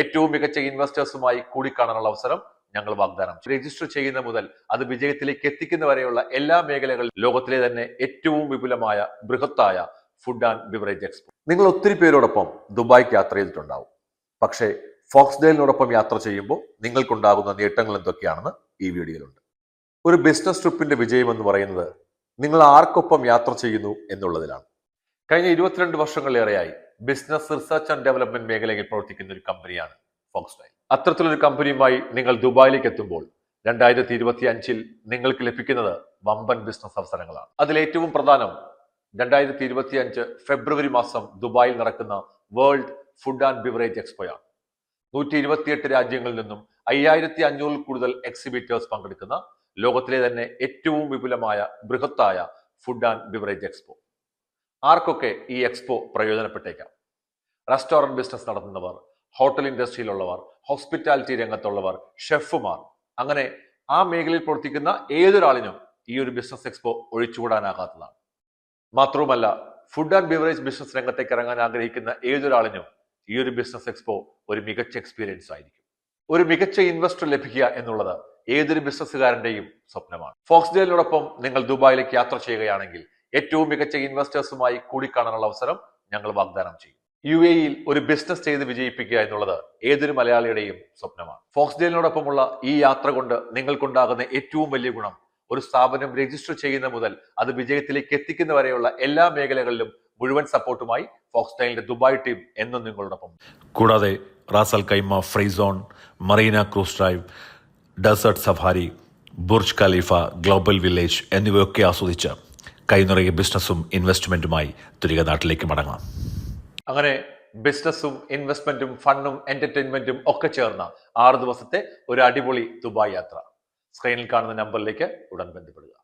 ഏറ്റവും മികച്ച ഇൻവെസ്റ്റേഴ്സുമായി കൂടിക്കാണാനുള്ള അവസരം ഞങ്ങൾ വാഗ്ദാനം രജിസ്റ്റർ ചെയ്യുന്ന മുതൽ അത് വിജയത്തിലേക്ക് എത്തിക്കുന്ന വരെയുള്ള എല്ലാ മേഖലകളിലും ലോകത്തിലെ തന്നെ ഏറ്റവും വിപുലമായ ബൃഹത്തായ ഫുഡ് ആൻഡ് ബിവറേജ് എക്സ്പോ നിങ്ങൾ ഒത്തിരി പേരോടൊപ്പം ദുബായ്ക്ക് യാത്ര ചെയ്തിട്ടുണ്ടാവും. പക്ഷേ ഫോക്സ്ഡെയിലിനോടൊപ്പം യാത്ര ചെയ്യുമ്പോൾ നിങ്ങൾക്കുണ്ടാകുന്ന നേട്ടങ്ങൾ എന്തൊക്കെയാണെന്ന് ഈ വീഡിയോയിലുണ്ട്. ഒരു ബിസിനസ് ട്രിപ്പിന്റെ വിജയം എന്ന് പറയുന്നത് നിങ്ങൾ ആർക്കൊപ്പം യാത്ര ചെയ്യുന്നു എന്നുള്ളതിലാണ്. കഴിഞ്ഞ ഇരുപത്തിരണ്ട് വർഷങ്ങളിലേറെയായി ബിസിനസ് റിസർച്ച് ആൻഡ് ഡെവലപ്മെന്റ് മേഖലയിൽ പ്രവർത്തിക്കുന്ന ഒരു കമ്പനിയാണ് ഫോക്സ്ഡൈൽ അത്തരത്തിലൊരു കമ്പനിയുമായി നിങ്ങൾ ദുബായിലേക്ക് എത്തുമ്പോൾ രണ്ടായിരത്തി ഇരുപത്തി അഞ്ചിൽ നിങ്ങൾക്ക് ലഭിക്കുന്നത് വമ്പൻ ബിസിനസ് അവസരങ്ങളാണ്. അതിലേറ്റവും പ്രധാനം രണ്ടായിരത്തി ഇരുപത്തി അഞ്ച് ഫെബ്രുവരി മാസം ദുബായിൽ നടക്കുന്ന വേൾഡ് ഫുഡ് ആൻഡ് ബിവറേജ് എക്സ്പോയാണ്. നൂറ്റി ഇരുപത്തിയെട്ട് രാജ്യങ്ങളിൽ നിന്നും അയ്യായിരത്തി അഞ്ഞൂറിൽ കൂടുതൽ എക്സിബിറ്റേഴ്സ് പങ്കെടുക്കുന്ന ലോകത്തിലെ തന്നെ ഏറ്റവും വിപുലമായ ബൃഹത്തായ ഫുഡ് ആൻഡ് ബിവറേജ് എക്സ്പോ. ആർക്കൊക്കെ ഈ എക്സ്പോ പ്രയോജനപ്പെട്ടേക്കാം? റെസ്റ്റോറന്റ് ബിസിനസ് നടത്തുന്നവർ ഹോട്ടൽ ഇൻഡസ്ട്രിയിലുള്ളവർ ഹോസ്പിറ്റാലിറ്റി രംഗത്തുള്ളവർ ഷെഫുമാർ അങ്ങനെ ആ മേഖലയിൽ പ്രവർത്തിക്കുന്ന ഏതൊരാളിനും ഈ ഒരു ബിസിനസ് എക്സ്പോ ഒഴിച്ചുകൂടാനാകാത്തതാണ്. മാത്രവുമല്ല ഫുഡ് ആൻഡ് ബിവറേജ് ബിസിനസ് രംഗത്തേക്ക് ഇറങ്ങാൻ ആഗ്രഹിക്കുന്ന ഏതൊരാളിനും ഈ ഒരു ബിസിനസ് എക്സ്പോ ഒരു മികച്ച എക്സ്പീരിയൻസ് ആയിരിക്കും. ഒരു മികച്ച ഇൻവെസ്റ്റർ ലഭിക്കുക എന്നുള്ളത് ഏതൊരു ബിസിനസ്സുകാരന്റെയും സ്വപ്നമാണ്. ഫോക്സ് ഫോക്സ്ഡെയിലിനോടൊപ്പം നിങ്ങൾ ദുബായിലേക്ക് യാത്ര ചെയ്യുകയാണെങ്കിൽ ഏറ്റവും മികച്ച ഇൻവെസ്റ്റേഴ്സുമായി കൂടിക്കാണാനുള്ള അവസരം ഞങ്ങൾ വാഗ്ദാനം ചെയ്യും. യു എയിൽ ഒരു ബിസിനസ് ചെയ്ത് വിജയിപ്പിക്കുക എന്നുള്ളത് ഏതൊരു മലയാളിയുടെയും സ്വപ്നമാണ്. ഫോക്സ്ഡെയിലിനോടൊപ്പമുള്ള ഈ യാത്ര കൊണ്ട് നിങ്ങൾക്കുണ്ടാകുന്ന ഏറ്റവും വലിയ ഗുണം ഒരു സ്ഥാപനം രജിസ്റ്റർ ചെയ്യുന്ന മുതൽ അത് വിജയത്തിലേക്ക് എത്തിക്കുന്ന വരെയുള്ള എല്ലാ മേഖലകളിലും മുഴുവൻ സപ്പോർട്ടുമായി ഫോക്സ്ഡെയിലിന്റെ ദുബായ് ടീം എന്നും നിങ്ങളോടൊപ്പം. കൂടാതെ Ras al Khaimah free zone marina cruise drive desert safari Burj Khalifa global village എന്നിവയൊക്കെ ആസ്വദിച്ച് കൈനിറയെ ബിസിനസ്സും ഇൻവെസ്റ്റ്മെന്റുമായി തിരികെ നാട്ടിലേക്ക് മടങ്ങാം. അങ്ങനെ ബിസിനസ്സും ഇൻവെസ്റ്റ്മെന്റും ഫണ്ടും എന്റർടൈൻമെന്റും ഒക്കെ ചേർന്ന ആറ് ദിവസത്തെ ഒരു അടിപൊളി ദുബായ് യാത്ര. സ്ക്രീനിൽ കാണുന്ന നമ്പറിലേക്ക് ഉടൻ ബന്ധപ്പെടുക.